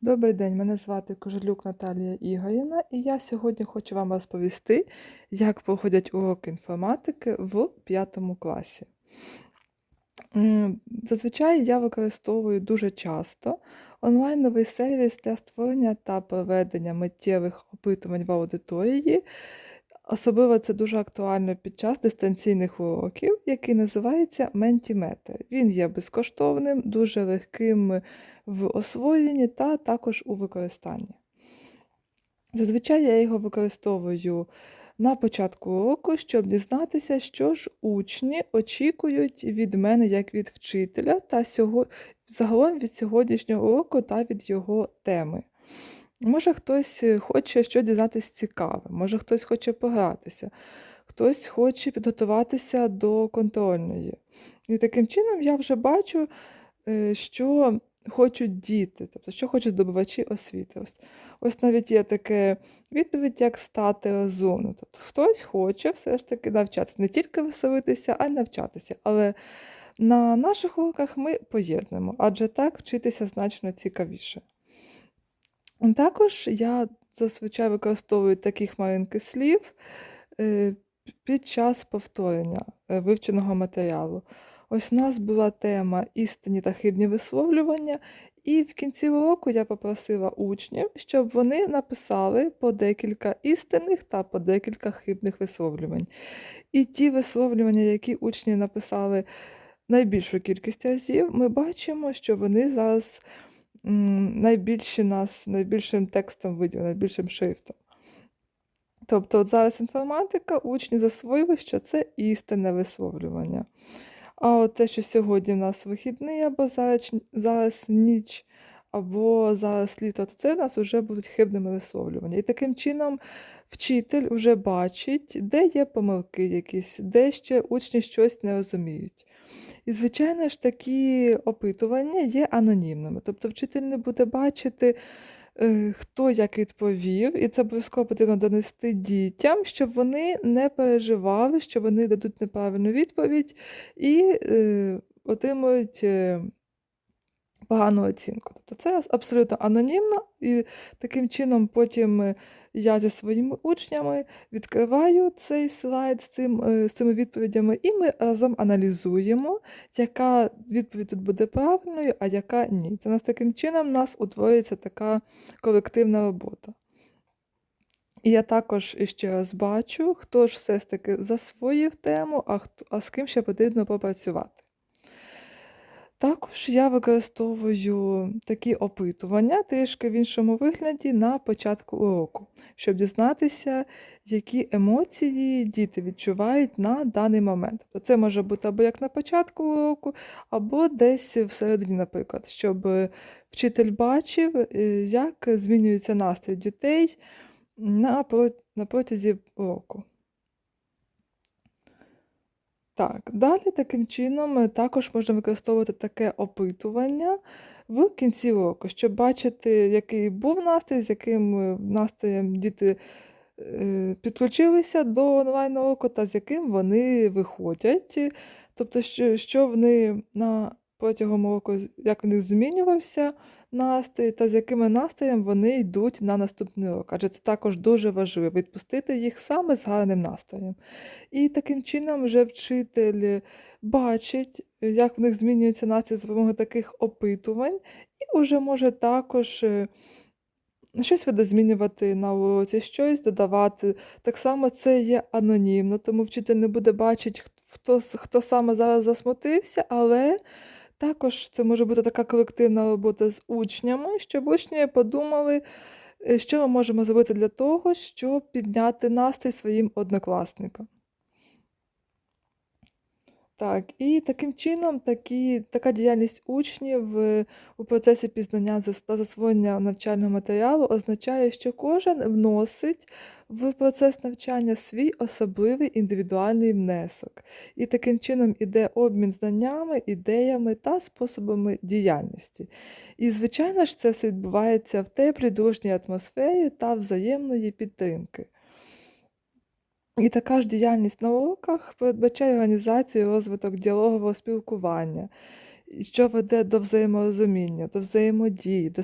Добрий день, мене звати Кожелюк Наталія Ігорівна, і я сьогодні хочу вам розповісти, як проходять уроки інформатики в 5 класі. Зазвичай я використовую дуже часто онлайновий сервіс для створення та проведення миттєвих опитувань в аудиторії. Особливо це дуже актуально під час дистанційних уроків, який називається Mentimeter. Він є безкоштовним, дуже легким в освоєнні та також у використанні. Зазвичай я його використовую на початку уроку, щоб дізнатися, що ж учні очікують від мене як від вчителя та сього... загалом від сьогоднішнього уроку та від його теми. Може, хтось хоче що дізнатися цікаве, може хтось хоче погратися, хтось хоче підготуватися до контрольної. І таким чином я вже бачу, е, що хочуть діти, тобто що хочуть здобувачі освіти. Ось, ось навіть є таке відповідь, як стати розумним. Тобто хтось хоче все ж таки навчатися, не тільки веселитися, а й навчатися. Але на наших уроках ми поєднуємо, адже так вчитися значно цікавіше. Також я зазвичай використовую такі хмаринки слів е, під час повторення е, вивченого матеріалу. Ось у нас була тема істинні та хибні висловлювання, і в кінці уроку я попросила учнів, щоб вони написали по декілька істинних та по декілька хибних висловлювань. І ті висловлювання, які учні написали найбільшу кількість разів, ми бачимо, що вони зараз найбільші нас найбільшим текстом виділені, найбільшим шрифтом. Тобто от зараз інформатика, учні засвоїли, що це істинне висловлювання. А от те, що сьогодні в нас вихідний, або зараз, зараз ніч, або зараз літо, то це в нас вже будуть хибними висловлювання. І таким чином вчитель вже бачить, де є помилки якісь, де ще учні щось не розуміють. І, звичайно ж, такі опитування є анонімними. Тобто вчитель не буде бачити, е, хто як відповів, і це обов'язково потрібно донести дітям, щоб вони не переживали, що вони дадуть неправильну відповідь і е, отримують е, погану оцінку. Тобто це абсолютно анонімно, і таким чином потім е, я зі своїми учнями відкриваю цей слайд з, цим, е, з цими відповідями, і ми разом аналізуємо, яка відповідь тут буде правильною, а яка ні. Це нас таким чином у нас утворюється така колективна робота. І я також ще раз бачу, хто ж все ж таки засвоїв тему, а, хто, а з ким ще потрібно попрацювати. Також я використовую такі опитування трішки в іншому вигляді на початку уроку, щоб дізнатися, які емоції діти відчувають на даний момент. Це може бути або як на початку уроку, або десь всередині, наприклад, щоб вчитель бачив, е, як змінюється настрій дітей на протязі року. Так, далі таким чином е, також можна використовувати таке опитування в кінці року, щоб бачити, який був настрій, з яким е, настроєм діти е, підключилися до онлайн уроку та з яким вони виходять. Тобто, що, вони на протягом року, як в змінювався настрій, та з якими настроєм вони йдуть на наступний урок. Адже це також дуже важливо відпустити їх саме з гарним настроєм. І таким чином вже вчитель бачить, як в них змінюється настрій за допомогою таких опитувань, і вже може також е, щось видозмінювати на уроці, щось додавати. Так само це є анонімно, тому вчитель не буде бачити, хто, хто саме зараз засмутився, але також це може бути така колективна робота з учнями, щоб учні подумали, е, що ми можемо зробити для того, щоб підняти настрій своїм однокласникам. Так, і таким чином такі, така діяльність учнів е, у процесі пізнання та засвоєння навчального матеріалу означає, що кожен вносить в процес навчання свій особливий індивідуальний внесок. І таким чином іде обмін знаннями, ідеями та способами діяльності. І, звичайно ж, це все відбувається в теплій дружній атмосфері та взаємної підтримки. І така ж діяльність на уроках передбачає організацію і розвиток діалогового спілкування, що веде до взаєморозуміння, до взаємодії, до